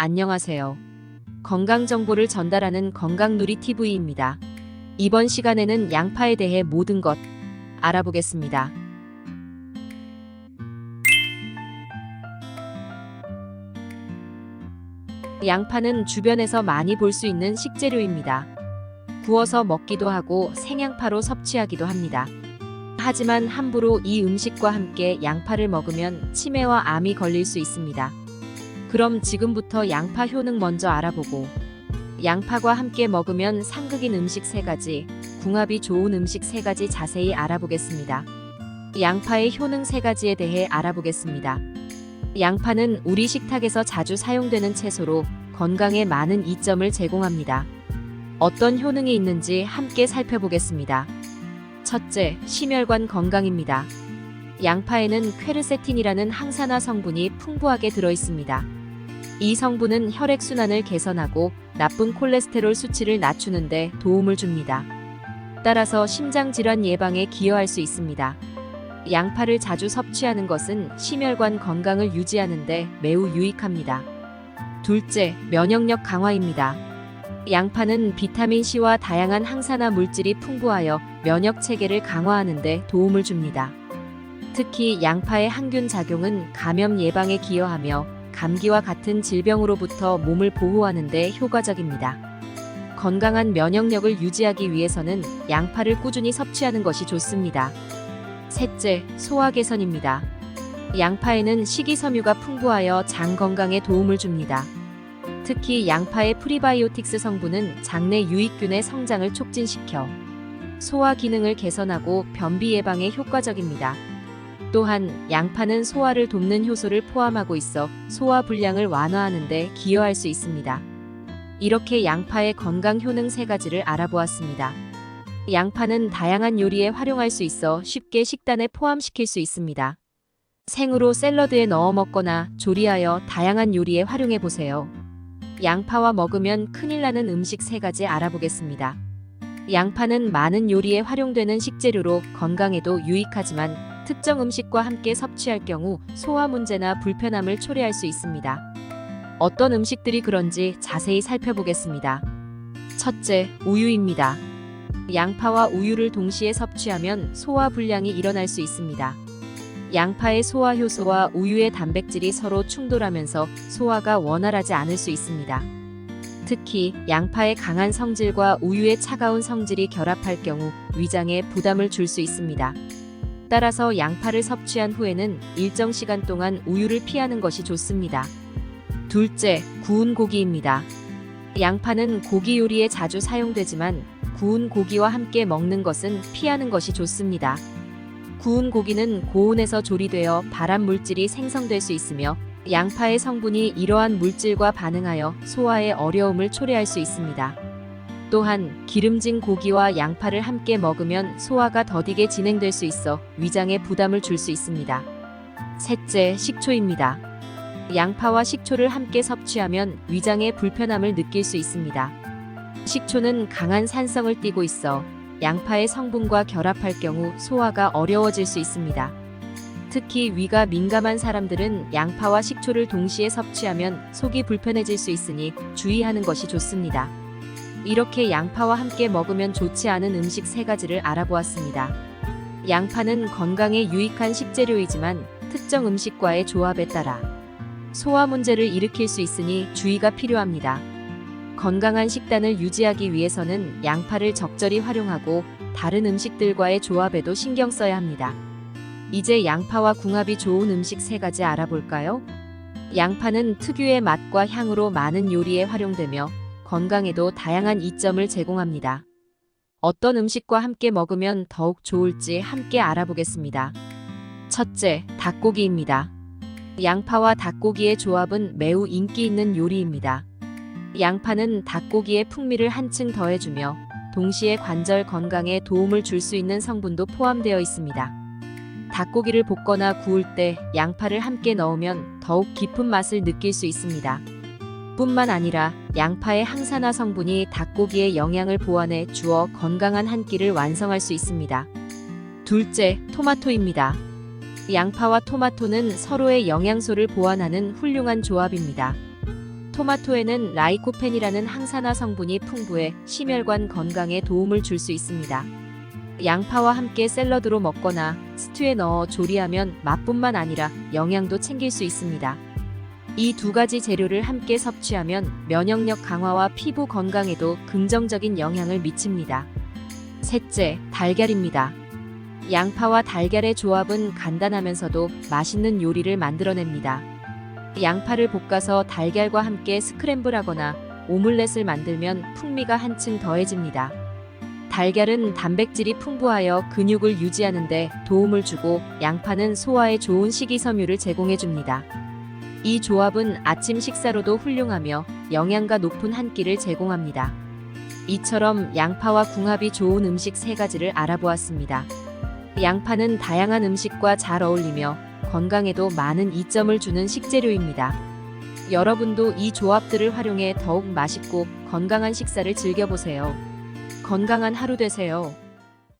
안녕하세요. 건강 정보를 전달하는 건강누리 TV입니다. 이번 시간에는 양파에 대해 모든 것 알아보겠습니다. 양파는 주변에서 많이 볼 수 있는 식재료입니다. 구워서 먹기도 하고 생양파로 섭취하기도 합니다. 하지만 함부로 이 음식과 함께 양파를 먹으면 치매와 암이 걸릴 수 있습니다. 그럼 지금부터 양파 효능 먼저 알아보고 양파과 함께 먹으면 상극인 음식 세 가지, 궁합이 좋은 음식 세 가지 자세히 알아보겠습니다. 양파의 효능 세 가지에 대해 알아보겠습니다. 양파는 우리 식탁에서 자주 사용되는 채소로 건강에 많은 이점을 제공합니다. 어떤 효능이 있는지 함께 살펴보겠습니다. 첫째, 심혈관 건강입니다. 양파에는 퀘르세틴이라는 항산화 성분이 풍부하게 들어 있습니다. 이 성분은 혈액순환을 개선하고 나쁜 콜레스테롤 수치를 낮추는데 도움을 줍니다. 따라서 심장 질환 예방에 기여할 수 있습니다. 양파를 자주 섭취하는 것은 심혈관 건강을 유지하는데 매우 유익합니다. 둘째, 면역력 강화입니다. 양파는 비타민 C와 다양한 항산화 물질이 풍부하여 면역 체계를 강화하는데 도움을 줍니다. 특히 양파의 항균 작용은 감염 예방에 기여하며 감기와 같은 질병으로부터 몸을 보호하는 데 효과적입니다. 건강한 면역력을 유지하기 위해서는 양파를 꾸준히 섭취하는 것이 좋습니다. 셋째, 소화 개선입니다. 양파에는 식이섬유가 풍부하여 장 건강에 도움을 줍니다. 특히 양파의 프리바이오틱스 성분은 장내 유익균의 성장을 촉진시켜 소화 기능을 개선하고 변비 예방에 효과적입니다. 또한 양파는 소화를 돕는 효소를 포함하고 있어 소화 불량을 완화하는 데 기여할 수 있습니다. 이렇게 양파의 건강 효능 세 가지를 알아보았습니다. 양파는 다양한 요리에 활용할 수 있어 쉽게 식단에 포함시킬 수 있습니다. 생으로 샐러드에 넣어 먹거나 조리하여 다양한 요리에 활용해 보세요. 양파와 먹으면 큰일 나는 음식 세 가지 알아보겠습니다. 양파는 많은 요리에 활용되는 식재료로 건강에도 유익하지만 특정 음식과 함께 섭취할 경우 소화 문제나 불편함을 초래할 수 있습니다. 어떤 음식들이 그런지 자세히 살펴보겠습니다. 첫째, 우유입니다. 양파와 우유를 동시에 섭취하면 소화 불량이 일어날 수 있습니다. 양파의 소화 효소와 우유의 단백질이 서로 충돌하면서 소화가 원활하지 않을 수 있습니다. 특히 양파의 강한 성질과 우유의 차가운 성질이 결합할 경우 위장에 부담을 줄 수 있습니다. 따라서 양파를 섭취한 후에는 일정 시간 동안 우유를 피하는 것이 좋습니다. 둘째, 구운 고기입니다. 양파는 고기 요리에 자주 사용되지만 구운 고기와 함께 먹는 것은 피하는 것이 좋습니다. 구운 고기는 고온에서 조리되어 발암 물질이 생성될 수 있으며 양파의 성분이 이러한 물질과 반응하여 소화에 어려움을 초래할 수 있습니다. 또한 기름진 고기와 양파를 함께 먹으면 소화가 더디게 진행될 수 있어 위장에 부담을 줄 수 있습니다. 셋째, 식초입니다. 양파와 식초를 함께 섭취하면 위장에 불편함을 느낄 수 있습니다. 식초는 강한 산성을 띠고 있어 양파의 성분과 결합할 경우 소화가 어려워질 수 있습니다. 특히 위가 민감한 사람들은 양파와 식초를 동시에 섭취하면 속이 불편해질 수 있으니 주의하는 것이 좋습니다. 이렇게 양파와 함께 먹으면 좋지 않은 음식 세 가지를 알아보았습니다. 양파는 건강에 유익한 식재료이지만 특정 음식과의 조합에 따라 소화 문제를 일으킬 수 있으니 주의가 필요합니다. 건강한 식단을 유지하기 위해서는 양파를 적절히 활용하고 다른 음식들과의 조합에도 신경 써야 합니다. 이제 양파와 궁합이 좋은 음식 세 가지 알아볼까요? 양파는 특유의 맛과 향으로 많은 요리에 활용되며 건강에도 다양한 이점을 제공합니다. 어떤 음식과 함께 먹으면 더욱 좋을지 함께 알아보겠습니다. 첫째, 닭고기입니다. 양파와 닭고기의 조합은 매우 인기 있는 요리입니다. 양파는 닭고기의 풍미를 한층 더해주며 동시에 관절 건강에 도움을 줄 수 있는 성분도 포함되어 있습니다. 닭고기를 볶거나 구울 때 양파를 함께 넣으면 더욱 깊은 맛을 느낄 수 있습니다. 뿐만 아니라 양파의 항산화 성분이 닭고기의 영양을 보완해 주어 건강한 한 끼를 완성할 수 있습니다. 둘째, 토마토입니다. 양파와 토마토는 서로의 영양소를 보완하는 훌륭한 조합입니다. 토마토에는 라이코펜이라는 항산화 성분이 풍부해 심혈관 건강에 도움을 줄 수 있습니다. 양파와 함께 샐러드로 먹거나 스튜에 넣어 조리하면 맛뿐만 아니라 영양도 챙길 수 있습니다. 이 두 가지 재료를 함께 섭취하면 면역력 강화와 피부 건강에도 긍정적인 영향을 미칩니다. 셋째, 달걀입니다. 양파와 달걀의 조합은 간단하면서도 맛있는 요리를 만들어냅니다. 양파를 볶아서 달걀과 함께 스크램블하거나 오믈렛을 만들면 풍미가 한층 더해집니다. 달걀은 단백질이 풍부하여 근육을 유지하는데 도움을 주고 양파는 소화에 좋은 식이섬유를 제공해 줍니다. 이 조합은 아침 식사로도 훌륭하며 영양가 높은 한 끼를 제공합니다. 이처럼 양파와 궁합이 좋은 음식 세 가지를 알아보았습니다. 양파는 다양한 음식과 잘 어울리며 건강에도 많은 이점을 주는 식재료입니다. 여러분도 이 조합들을 활용해 더욱 맛있고 건강한 식사를 즐겨보세요. 건강한 하루 되세요.